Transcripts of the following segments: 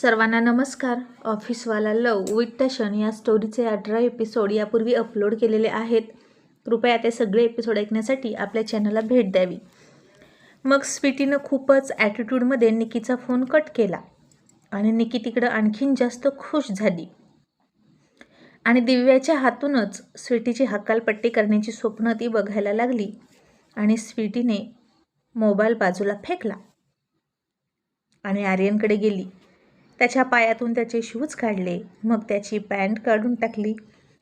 सर्वांना नमस्कार. ऑफिसवाला लव विथ टशन या स्टोरीचे अठरा एपिसोड यापूर्वी अपलोड केलेले आहेत. कृपया ते सगळे एपिसोड ऐकण्यासाठी आपल्या चॅनलला भेट द्यावी. मग स्वीटीनं खूपच ॲटिट्यूडमध्ये निकीचा फोन कट केला. आणि निकी तिकडं आणखीन जास्त खुश झाली. आणि दिव्याच्या हातूनच स्वीटीची हकालपट्टी करण्याची स्वप्न ती बघायला लागली. आणि स्वीटीने मोबाईल बाजूला फेकला. आणि आर्यनकडे गेली. त्याच्या पायातून त्याचे शूज काढले. मग त्याची पॅन्ट काढून टाकली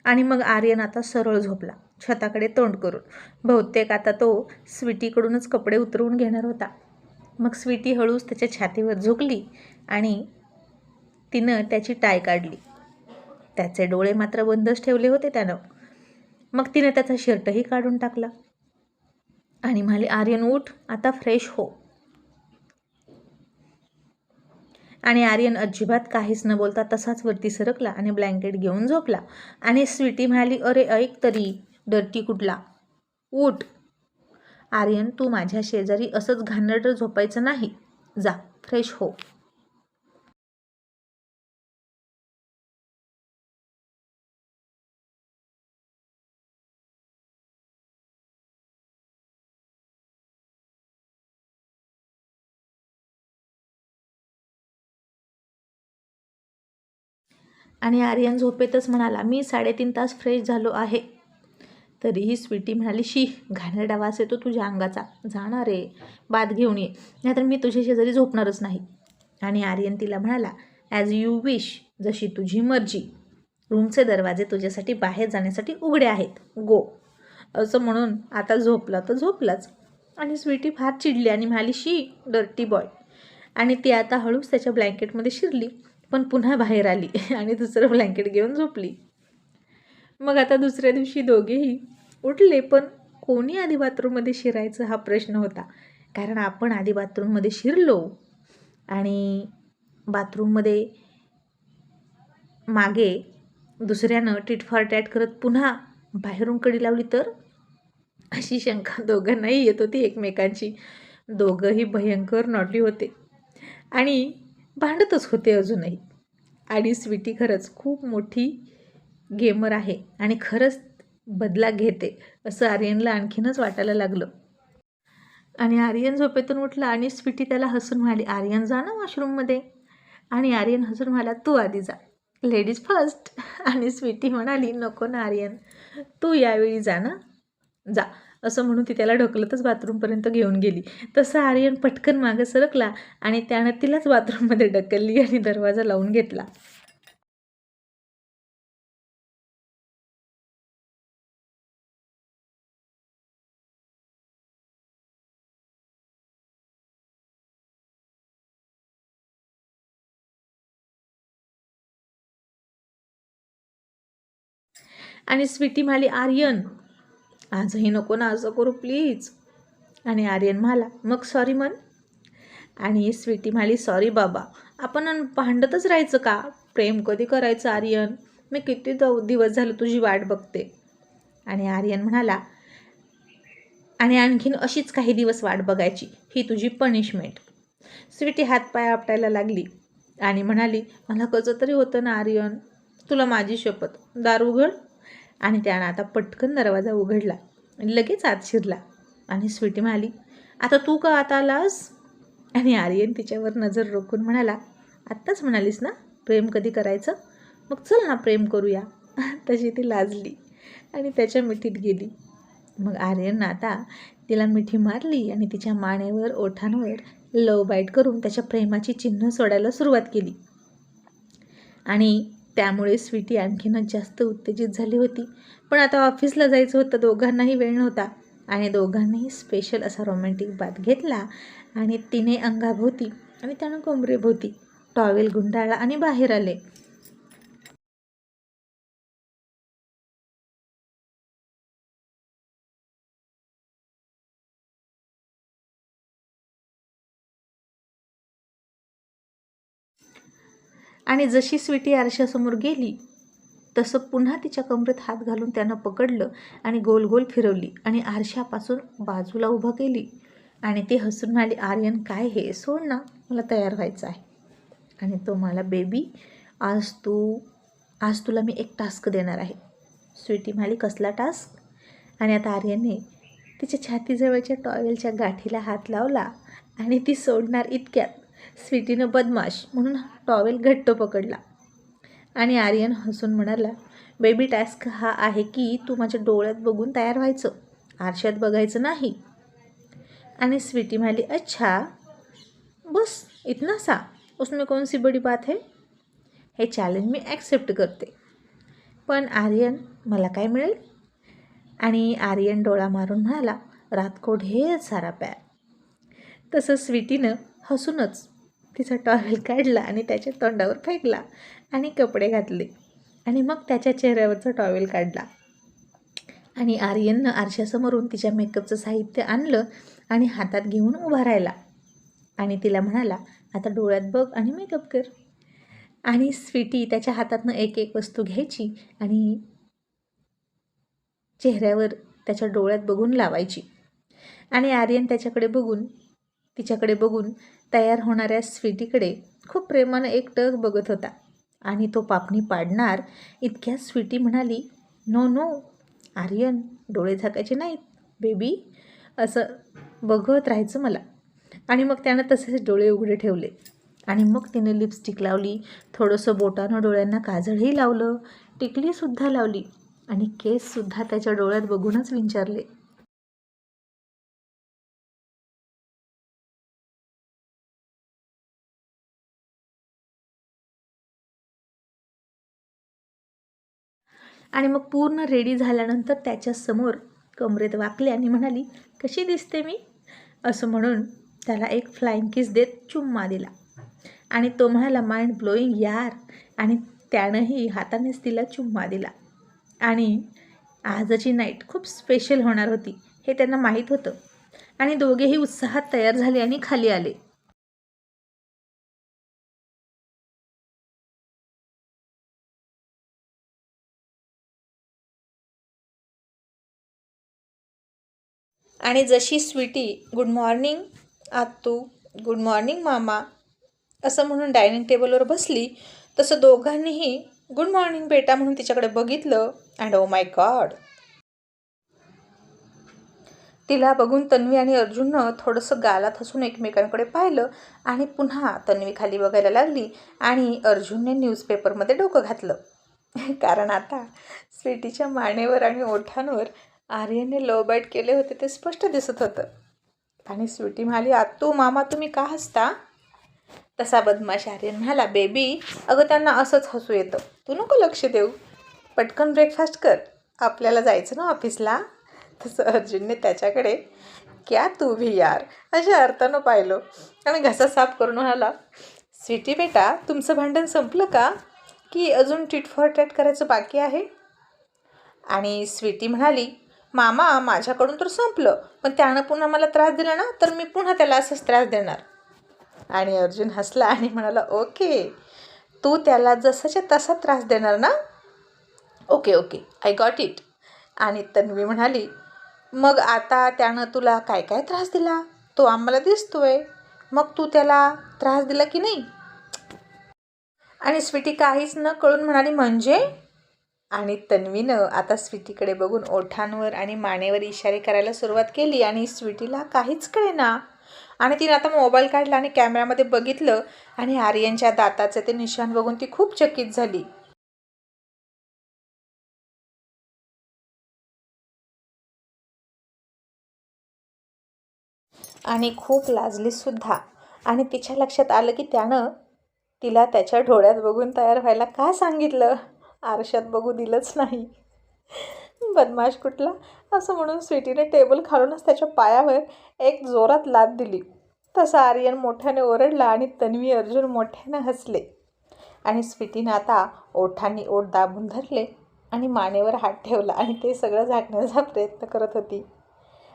आणि मग आर्यन आता सरळ झोपला छताकडे तोंड करून. बहुतेक आता तो स्वीटीकडूनच कपडे उतरवून घेणार होता. मग स्वीटी हळूच त्याच्या छातीवर झुकली आणि तिनं त्याची टाय काढली. त्याचे डोळे मात्र बंदच ठेवले होते त्यानं. मग तिनं त्याचा शर्टही काढून टाकला. आणि म्हणाले आर्यन उठ आता फ्रेश हो. आणि आर्यन अजिबात काहीच न बोलता तसाच वरती सरकला आणि ब्लँकेट घेऊन झोपला. आणि स्वीटी म्हणाली अरे ऐक तरी डर्टी कुठला? उठ. आर्यन तू माझ्या शेजारी असंच घाणेरडं झोपायचं नाही. जा फ्रेश हो. आणि आर्यन झोपेतच म्हणाला मी साडेतीन तास फ्रेश झालो आहे. तरीही स्वीटी म्हणाली शी घाणेरडा वास येतो तुझ्या अंगाचा. जाणार रे बाद घेऊन ये. नाहीतर मी तुझ्या शेजारी झोपणारच नाही. आणि आर्यन तिला म्हणाला ॲज यू विश जशी तुझी मर्जी. रूमचे दरवाजे तुझ्यासाठी बाहेर जाण्यासाठी उघडे आहेत. गो असं म्हणून आता झोपला तर झोपलाच. आणि स्वीटी फार चिडली आणि म्हणाली शी डर्टी बॉय आणि ती आता हळूच त्याच्या ब्लँकेटमध्ये शिरली. पण पुन्हा बाहेर आली आणि दुसरं ब्लँकेट घेऊन झोपली. मग आता दुसऱ्या दिवशी दोघेही उठले पण कोणी आधी बाथरूममध्ये शिरायचं हा प्रश्न होता. कारण आपण आधी बाथरूममध्ये शिरलो आणि बाथरूममध्ये मागे दुसऱ्यानं टिट टॅट करत पुन्हा बाहेरून कडी लावली तर? अशी शंका दोघांनाही येत होती एकमेकांची. दोघंही भयंकर नॉटी होते. आणि भांडतच होते अजूनही. आणि स्वीटी खरंच खूप मोठी गेमर आहे आणि खरंच बदला घेते असं आर्यनला आणखीनच वाटायला लागलं. आणि आर्यन झोपेतून उठला आणि स्वीटी त्याला हसून म्हणाली आर्यन जा ना वॉशरूममध्ये आणि आर्यन हसून म्हणाला तू आधी जा. लेडीज फर्स्ट आणि स्वीटी म्हणाली नको ना आर्यन तू यावेळी जा ना. जा. असं म्हणून ती त्याला ढकलतच बाथरूमपर्यंत घेऊन गेली. तसं आर्यन पटकन मागे सरकला आणि त्यानं तिलाच बाथरूममध्ये ढकलली आणि दरवाजा लावून घेतला. आणि स्वीटी म्हणाली आर्यन आजही नको ना असं करू प्लीज. आणि आर्यन म्हणाला मग सॉरी म्हण. आणि स्वीटी म्हणाली सॉरी बाबा आपण भांडतच राहायचं का? प्रेम कधी करायचं आर्यन? मी किती दिवस झालं तुझी वाट बघते. आणि आर्यन म्हणाला आणि आणखीन अशीच काही दिवस वाट बघायची ही तुझी पनिशमेंट स्वीटी हातपाय आपटायला लागली आणि म्हणाली मला कसं तरी होतं ना आर्यन? तुला माझी शपथ. दार उघड आणि त्यानं आता पटकन दरवाजा उघडला आणि लगेच आत शिरला. आणि स्वीटी म्हणाली आता तू का आता आलास? आणि आर्यन तिच्यावर नजर रोखून म्हणाला आत्ताच म्हणालीस ना प्रेम कधी करायचं? मग चल ना प्रेम करूया. तशी ती लाजली आणि त्याच्या मिठीत गेली. मग आर्यननं आता तिला मिठी मारली आणि तिच्या मानेवर ओठांवर लव बाईट करून त्याच्या प्रेमाची चिन्ह सोडायला सुरुवात केली. आणि त्यामुळे स्वीटी आणखीनच जास्त उत्तेजित झाली होती. पण आता ऑफिसला जायचं होतं दोघांनाही वेळ नव्हता. आणि दोघांनीही स्पेशल असा रोमॅन्टिक बात घेतला आणि तिने अंगाभोवती आणि त्यानं कोंबरेभोवती टॉवेल गुंडाळला आणि बाहेर आले. आणि जशी स्वीटी आरशासमोर गेली तसं पुन्हा तिच्या कमरेत हात घालून त्यानं पकडलं आणि गोल गोल फिरवली आणि आरशापासून बाजूला उभं केली. आणि ती हसून म्हणाली आर्यन काय हे? सोड ना मला तयार व्हायचं आहे. आणि तो मला बेबी आज तू आज तुला मी एक टास्क देणार आहे. स्वीटी म्हणाली कसला टास्क? आणि आता आर्यनने तिच्या छातीजवळच्या टॉवेलच्या गाठीला हात लावला आणि ती सोडणार इतक्यात स्वीटीनं बदमाश म्हणून टॉवेल घट्ट पकडला. आणि आर्यन हसून म्हणाला बेबी टास्क हा आहे की तू माझ्या डोळ्यात बघून तयार व्हायचं आरशात बघायचं नाही. आणि स्वीटी म्हणाली अच्छा बस इतना सा. उसमें कौन सी बड़ी बात है? हे चॅलेंज मी ॲक्सेप्ट करते. पण आर्यन मला काय मिळेल? आणि आर्यन डोळा मारून म्हणाला रात को ढेर सारा प्यार. तसं स्वीटीनं हसूनच तिचा टॉवेल काढला आणि त्याच्या तोंडावर फेकला आणि कपडे घातले. आणि मग त्याच्या चेहऱ्यावरचा टॉवेल काढला. आणि आर्यननं आरशासमोरून तिच्या मेकअपचं साहित्य आणलं आणि हातात घेऊन उभा राहिला. आणि तिला म्हणाला आता डोळ्यात बघ आणि मेकअप कर. आणि स्वीटी त्याच्या हातातनं एक एक वस्तू घ्यायची आणि चेहऱ्यावर त्याच्या डोळ्यात बघून लावायची. आणि आर्यन त्याच्याकडे बघून तिच्याकडे बघून तयार होणाऱ्या स्वीटीकडे खूप प्रेमानं एक टक बघत होता. आणि तो पापणी पाडणार इतक्या स्वीटी म्हणाली नो नो आर्यन डोळे झाकायचे नाहीत बेबी असं बघत राहायचं मला. आणि मग त्यानं तसेच डोळे उघडे ठेवले. आणि मग तिने लिपस्टिक लावली थोडंसं बोटानं डोळ्यांना काजळही लावलं टिकलीसुद्धा लावली आणि केससुद्धा त्याच्या डोळ्यात बघूनच विचारले. आणि मग पूर्ण रेडी झाल्यानंतर त्याच्यासमोर कमरेत वाकले आणि म्हणाली कशी दिसते मी? असं म्हणून त्याला एक फ्लाईंग किस देत चुम्मा दिला. आणि तो म्हणाला माइंड ब्लोईंग यार. आणि त्यानंही हातानेच तिला चुम्मा दिला. आणि आजची नाईट खूप स्पेशल होणार होती हे त्यांना माहीत होतं. आणि दोघेही उत्साहात तयार झाले आणि खाली आले. आणि जशी स्वीटी गुड मॉर्निंग आत्तू गुड मॉर्निंग मामा असं म्हणून डायनिंग टेबलवर बसली तसं दोघांनीही गुड मॉर्निंग बेटा म्हणून तिच्याकडे बघितलं अँड ओ माय गॉड तिला बघून तन्वी आणि अर्जुननं थोडंसं गालात हसून एकमेकांकडे पाहिलं आणि पुन्हा तन्वी खाली बघायला लागली आणि अर्जुनने न्यूजपेपरमध्ये डोकं घातलं. कारण आता स्वीटीच्या मानेवर आणि ओठांवर आर्यनने लोबाईट केले होते ते स्पष्ट दिसत होतं. आणि स्वीटी म्हणाली आत्तू मामा तुम्ही का हसता? तसा बदमाश आर्यन म्हणाला बेबी अगं त्यांना असंच हसू येतं. तू नको लक्ष देऊ. पटकन ब्रेकफास्ट कर. आपल्याला जायचं ना ऑफिसला तसं अर्जुनने त्याच्याकडे क्या तू भी यार? अशा अर्थानं पाहिलं. आणि घसा साफ करून म्हणाला स्वीटी बेटा तुमचं भांडण संपलं का? की अजून टिट फॉर टॅट करायचं बाकी आहे? आणि स्वीटी म्हणाली मामा माझ्याकडून तर संपलं. पण त्यानं पुन्हा मला त्रास दिला ना तर मी पुन्हा त्याला असंच त्रास देणार. आणि अर्जुन हसला आणि म्हणाला ओके तू त्याला जसाच्या तसा त्रास देणार ना? Okay okay I got it आणि तन्वी म्हणाली मग आता त्यानं तुला काय काय त्रास दिला? तो आम्हाला दिसतोय. मग तू त्याला त्रास दिला की नाही? आणि स्वीटी काहीच न कळून म्हणाली म्हणजे? आणि तन्वीनं आता स्वीटीकडे बघून ओठांवर आणि मानेवर इशारे करायला सुरुवात केली आणि स्वीटीला काहीच कळेना. आणि तिने आता मोबाईल काढला आणि कॅमेऱ्यामध्ये बघितलं आणि आर्यनच्या दाताचं ते निशाण बघून ती खूप चकित झाली. आणि खूप लाजलीसुद्धा आणि तिच्या लक्षात आलं की त्यानं तिला त्याच्या डोळ्यात बघून तयार व्हायला का सांगितलं? आरशात बघू दिलंच नाही. बदमाश कुठला? असं म्हणून स्वीटीने टेबल खालूनच त्याच्या पायावर एक जोरात लाद दिली. तसा आर्यन मोठ्याने ओरडला आणि तन्वी अर्जुन मोठ्याने हसले. आणि स्वीटीनं आता ओठांनी ओठ दाबून धरले आणि मानेवर हात ठेवला आणि ते सगळं झाकण्याचा प्रयत्न करत होती.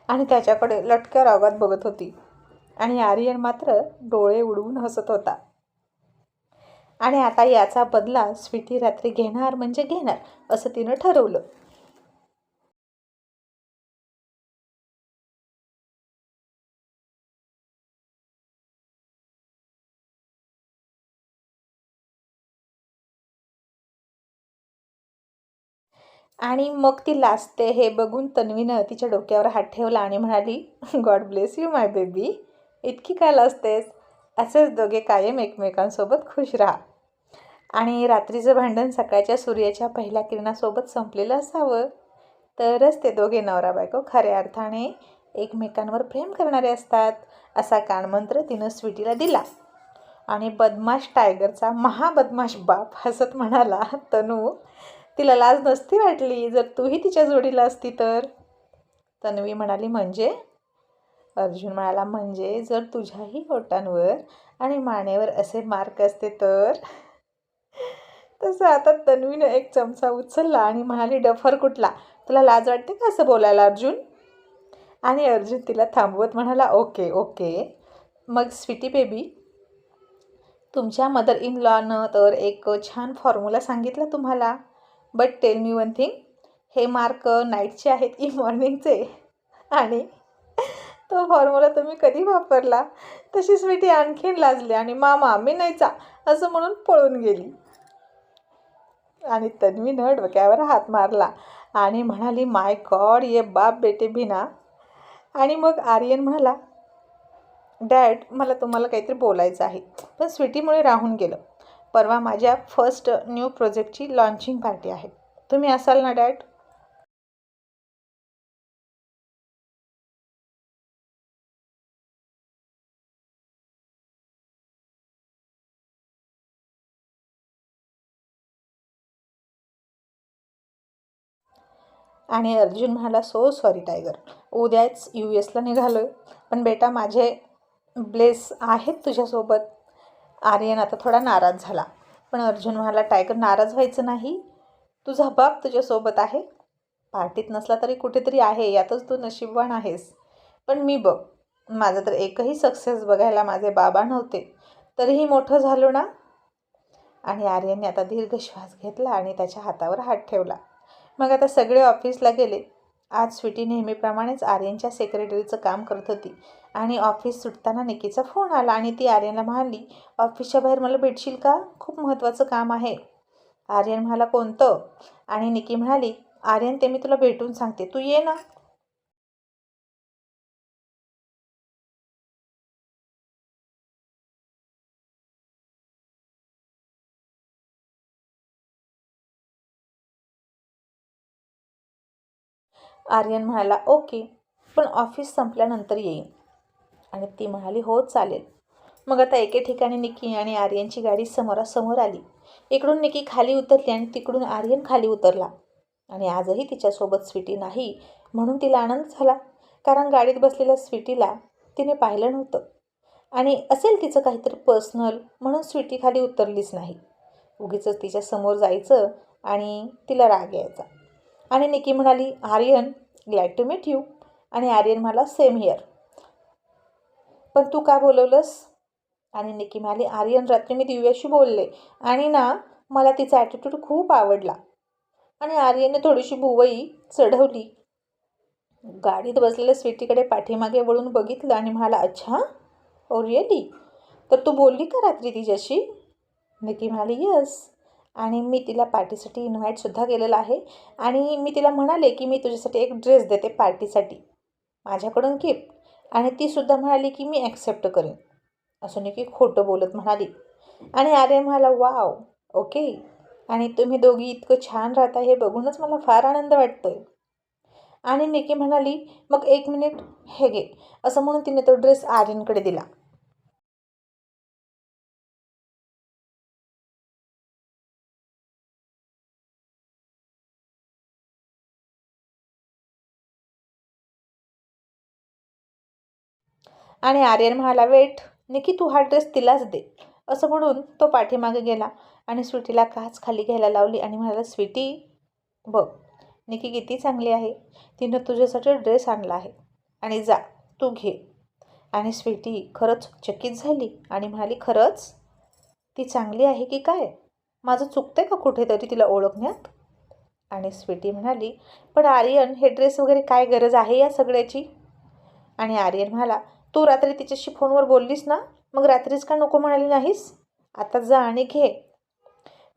आणि त्याच्याकडे लटक्या रागात बघत होती. आणि आर्यन मात्र डोळे उडवून हसत होता. आणि आता याचा बदला स्वीटी रात्री घेणार म्हणजे घेणार असं तिनं ठरवलं. आणि मग ती लाजते हे बघून तन्वीनं तिच्या डोक्यावर हात ठेवला आणि म्हणाली God bless you my baby इतकी काय लाजतेस? असेच दोघे कायम एकमेकांसोबत खुश राहा. आणि रात्रीचं भांडण सकाळच्या सूर्याच्या पहिल्या किरणासोबत संपलेलं असावं तरच ते दोघे नवरा बायको खऱ्या अर्थाने एकमेकांवर प्रेम करणारे असतात असा कानमंत्र तिनं स्वीटीला दिला. आणि बदमाश टायगरचा महाबदमाश बाप हसत म्हणाला तनू तिला लाज नसती वाटली जर तूही तिच्या जोडीला असती तर? तन्वी म्हणाली म्हणजे? अर्जुन म्हणाला म्हणजे जर तुझ्याही होटांवर आणि मानेवर असे मार्क असते तर? तसं आता तन्वीनं एक चमचा उचलला आणि म्हणाली डफर कुठला? तुला लाज वाटते का असं बोलायला अर्जुन? आणि अर्जुन तिला थांबवत म्हणाला ओके ओके. मग स्वीटी बेबी तुमच्या मदर इन लॉनं तर एक छान फॉर्म्युला सांगितला तुम्हाला. But tell me one thing हे मार्क नाईटचे आहेत की मॉर्निंगचे. आणि तो फॉर्म्युला तुम्ही कधी वापरला? तशी स्वीटी आणखीन लाजली आणि मामा मी नाहीचा असं म्हणून पळून गेली. आणि तन्वीनं डोक्यावर हात मारला आणि म्हणाली माय गॉड ये बाप बेटे भिना आणि मग आर्यन म्हणाला डॅड मला तुम्हाला काहीतरी बोलायचं आहे. पण स्वीटीमुळे राहून गेलं. परवा माझ्या फर्स्ट न्यू प्रोजेक्टची लॉन्चिंग पार्टी आहे. तुम्ही असाल ना डॅड? आणि अर्जुन म्हणाला सो सॉरी टायगर उद्याच यू एसला निघालो आहे पण बेटा माझे ब्लेस आहेत तुझ्यासोबत. आर्यन आता थोडा नाराज झाला. पण अर्जुन म्हणाला टायगर नाराज व्हायचं नाही. तुझा बाप तुझ्यासोबत आहे. पार्टीत नसला तरी कुठेतरी आहे यातच तू नशीबवान आहेस. पण मी बघ माझं तर एकही सक्सेस बघायला माझे बाबा नव्हते. तरीही मोठं झालो ना? आणि आर्यनने आता दीर्घ श्वास घेतला आणि त्याच्या हातावर हात ठेवला. मग आता सगळे ऑफिसला गेले. आज स्वीटी नेहमीप्रमाणेच आर्यनच्या सेक्रेटरीचं काम करत होती. आणि ऑफिस सुटताना निकीचा फोन आला आणि ती आर्यनला म्हणाली ऑफिसच्या बाहेर मला भेटशील का? खूप महत्त्वाचं काम आहे. आर्यन म्हणाला कोणतं? आणि निकी म्हणाली आर्यन ते मी तुला भेटून सांगते. तू ये ना. आर्यन म्हणाला ओके पण ऑफिस संपल्यानंतर येईन. आणि ती म्हणाली हो चालेल. मग आता एके ठिकाणी निकी आणि आर्यनची गाडी समोरासमोर आली. इकडून निकी खाली उतरली आणि तिकडून आर्यन खाली उतरला. आणि आजही तिच्यासोबत स्वीटी नाही म्हणून तिला आनंद झाला कारण गाडीत बसलेल्या स्वीटीला तिने पाहिलं नव्हतं. आणि असेल तिचं काहीतरी पर्सनल म्हणून स्वीटी खाली उतरलीच नाही. उगीच तिच्यासमोर जायचं आणि तिला राग यायचा. आणि निकी म्हणाली Aryan glad to meet you. आणि आर्यन म्हणाला सेम हिअर. पण तू का बोलवलंस? आणि निकी म्हणाली आर्यन रात्री मी दिव्याशी बोलले आणि ना मला तिचा ॲटिट्यूड खूप आवडला. आणि आर्यनने थोडीशी भुवई चढवली. गाडीत बसलेल्या स्वीटीकडे पाठीमागे वळून बघितलं आणि म्हणाला अच्छा? Oh, ओ रिअली तर तू बोलली का रात्री तिच्याशी? निकी म्हणाली यस आणि मी तिला पार्टीसाठी इन्व्हाइटसुद्धा केलेलं आहे. आणि मी तिला म्हणाले की मी तुझ्यासाठी एक ड्रेस देते पार्टीसाठी. माझ्याकडून गिफ्ट आणि तीसुद्धा म्हणाली की मी ॲक्सेप्ट करेन. असं नाही की खोटं बोलत म्हणाली. आणि आर्यन म्हणाला वाव ओके आणि तुम्ही दोघी इतकं छान राहता हे बघूनच मला फार आनंद वाटतो आहे आणि निकी म्हणाली मग एक मिनिट हे घे. असं म्हणून तिने तो ड्रेस आर्यनकडे दिला. आणि आर्यन म्हणाला वेट निकी तू हा ड्रेस तिलाच दे. असं म्हणून तो पाठीमागे गेला आणि स्वीटीला काच खाली घ्यायला लावली आणि म्हणाला स्वीटी बघ निकी किती चांगली आहे. तिनं तुझ्यासाठी ड्रेस आणला आहे. आणि जा तू घे. आणि स्वीटी खरंच चकित झाली आणि म्हणाली खरंच? ती चांगली आहे की काय? माझं चुकतंय का कुठेतरी तिला ओळखण्यात? आणि स्वीटी म्हणाली पण आर्यन हे ड्रेस वगैरे काय गरज आहे या सगळ्याची? आणि आर्यन म्हणाला तू रात्री तिच्याशी फोनवर बोललीस ना? मग रात्रीच का नको म्हणाली नाहीस? आता जा आणि घे.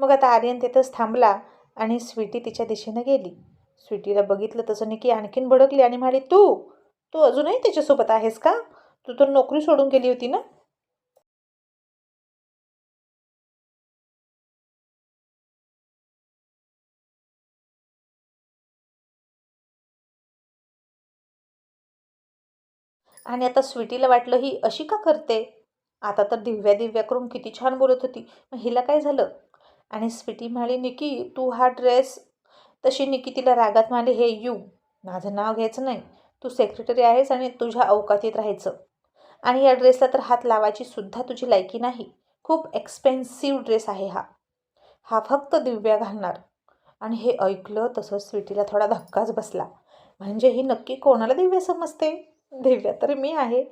मग आता आर्यन तिथंच थांबला आणि स्वीटी तिच्या दिशेनं गेली. स्वीटीला बघितलं तसं निकी आणखीन भडकली आणि म्हणाली तू? तू अजूनही त्याच्यासोबत आहेस का? तू तर नोकरी सोडून गेली होती ना? आणि आता स्वीटीला वाटलं ही अशी का करते? आता तर दिव्या दिव्या करून किती छान बोलत होती. मग हिला काय झालं? आणि स्वीटी म्हणाली निकी तू हा ड्रेस तशी निकी तिला रागात म्हणाली हे यू माझं नाव घ्यायचं नाही. तू सेक्रेटरी आहेस आणि तुझ्या अवकातीत राहायचं. आणि या ड्रेसला तर हात लावायची सुद्धा तुझी लायकी नाही. खूप एक्सपेन्सिव्ह ड्रेस आहे हा. हा फक्त दिव्या घालणार. आणि हे ऐकलं तसं स्वीटीला थोडा धक्काच बसला. म्हणजे ही नक्की कोणाला दिव्या समजते? दिव्या तर मी आहे.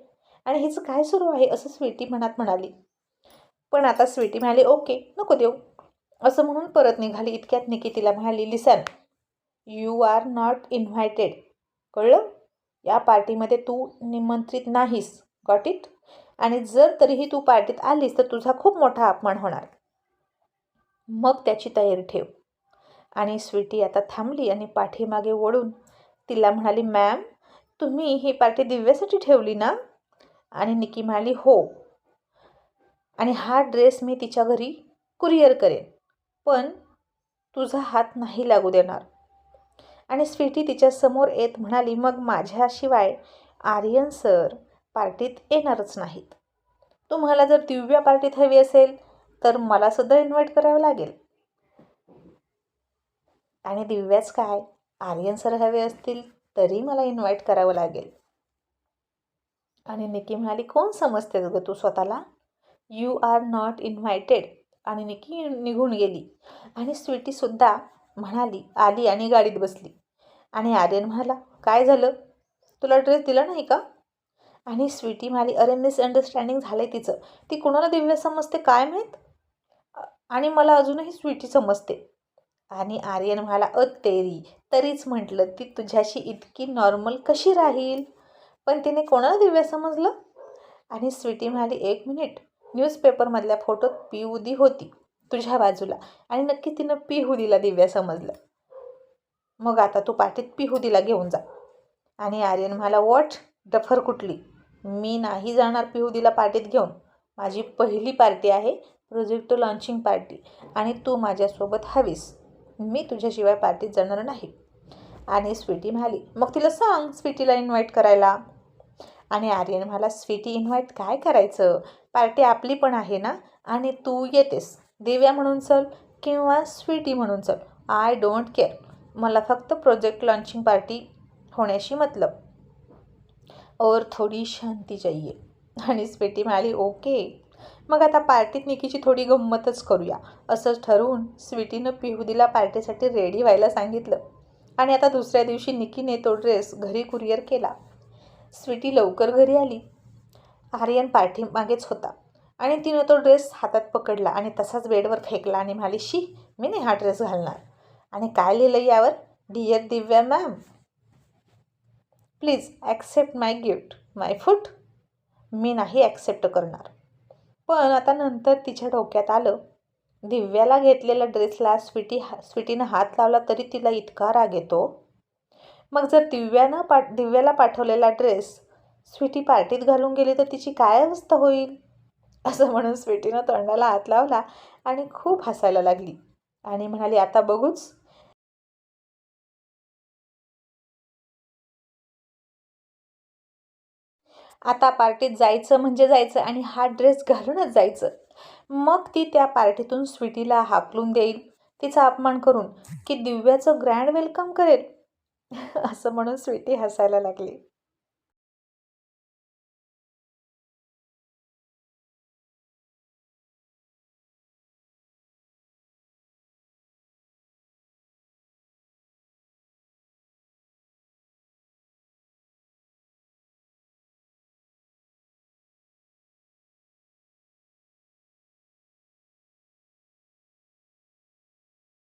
आणि हिचं काय सुरू आहे असं स्वीटी मनात म्हणाली. पण आता स्वीटी म्हणाली ओके नको देऊ. असं म्हणून परत निघाली. इतक्यात निकितीला तिला म्हणाली listen you are not invited. कळलं? या पार्टीमध्ये तू निमंत्रित नाहीस. Got it? आणि जर तरीही तू पार्टीत आलीस तर तुझा खूप मोठा अपमान होणार. मग त्याची तयारी ठेव. आणि स्वीटी आता थांबली आणि पाठीमागे वळून तिला म्हणाली मॅम तुम्ही ही पार्टी दिव्यासाठी ठेवली ना? आणि निकी म्हणाली हो. आणि हा ड्रेस मी तिच्या घरी कुरिअर करेन पण तुझा हात नाही लागू देणार. आणि स्वीटी तिच्यासमोर येत म्हणाली मग माझ्याशिवाय आर्यन सर पार्टीत येणारच नाहीत. तुम्हाला जर दिव्या पार्टीत हवी असेल तर मलासुद्धा इन्व्हाइट करावं लागेल. आणि दिव्याच काय? आर्यन सर हवे असतील तरी मला इन्व्हाइट करावं लागेल. आणि निकी म्हणाली कोण समजते गं तू स्वतःला? यू आर नॉट इन्व्हायटेड आणि निकी निघून गेली. आणि स्वीटीसुद्धा म्हणाली आली आणि गाडीत बसली. आणि आर्यन म्हणाला काय झालं? तुला ड्रेस दिला नाही का? आणि स्वीटी म्हणाली अरे मिसअंडरस्टँडिंग झालं आहे तिचं. ती कुणाला दिव्य समजते काय माहीत? आणि मला अजूनही स्वीटी समजते. आणि आर्यन म्हणाला अ तेरी तरीच म्हटलं ती तुझ्याशी इतकी नॉर्मल कशी राहील? पण तिने कोणाला दिव्या समजलं? आणि स्वीटी म्हणाली एक मिनिट न्यूजपेपरमधल्या फोटोत पिहुदी होती तुझ्या बाजूला आणि नक्की तिनं पिहुदीला दिव्या समजलं. मग आता तू पाठीत पिहुदीला घेऊन जा. आणि आर्यन म्हणाला वॉट? डफर कुठली? मी नाही जाणार पिहुदीला पार्टीत घेऊन. माझी पहिली पार्टी आहे प्रोजेक्ट लॉन्चिंग पार्टी आणि तू माझ्यासोबत हवीस. मी तुझ्याशिवाय पार्टीत जाणार नाही. आणि स्वीटी म्हणाली मग तिला सांग स्वीटीला इन्व्हाइट करायला. आणि आर्यन म्हणाला स्वीटी इन्व्हाइट काय करायचं? पार्टी आपली पण आहे ना? आणि तू येतेस. दिव्या म्हणून चल किंवा स्वीटी म्हणून चल. आय डोंट केअर मला फक्त प्रोजेक्ट लॉन्चिंग पार्टी होण्याशी मतलब. और थोडी शांती चाहिए. आणि स्वीटी म्हणाली ओके मग आता पार्टीत निकीची थोडी गंमतच करूया. असं ठरवून स्वीटीनं पिहुदीला पार्टीसाठी रेडी व्हायला सांगितलं. आणि आता दुसऱ्या दिवशी निकीने तो ड्रेस घरी कुरिअर केला. स्वीटी लवकर घरी आली. आर्यन पाठीमागेच होता. आणि तिनं तो ड्रेस हातात पकडला आणि तसाच बेडवर फेकला आणि म्हणाली शी मी नाही हा ड्रेस घालणार. आणि काय लिहिलं यावर? Dear Divya ma'am please accept my gift my foot मी नाही ॲक्सेप्ट करणार. पण आता नंतर तिच्या डोक्यात आलं. दिव्याला घेतलेल्या ड्रेसला स्वीटी हा स्वीटीनं हात लावला तरी तिला इतका राग येतो. मग जर दिव्यानं पाठ दिव्याला पाठवलेला ड्रेस स्वीटी पार्टीत घालून गेली तर तिची काय अवस्था होईल? असं म्हणून स्वीटीनं तोंडाला हात लावला आणि खूप हसायला लागली. आणि म्हणाली आता बघूच आता पार्टीत जायचं म्हणजे जायचं आणि हा ड्रेस घालूनच जायचं. मग ती त्या पार्टीतून स्वीटीला हाकलून देईल. तिचा अपमान करून की दिव्याचं ग्रँड वेलकम करेल. असं म्हणून स्वीटी हसायला लागली.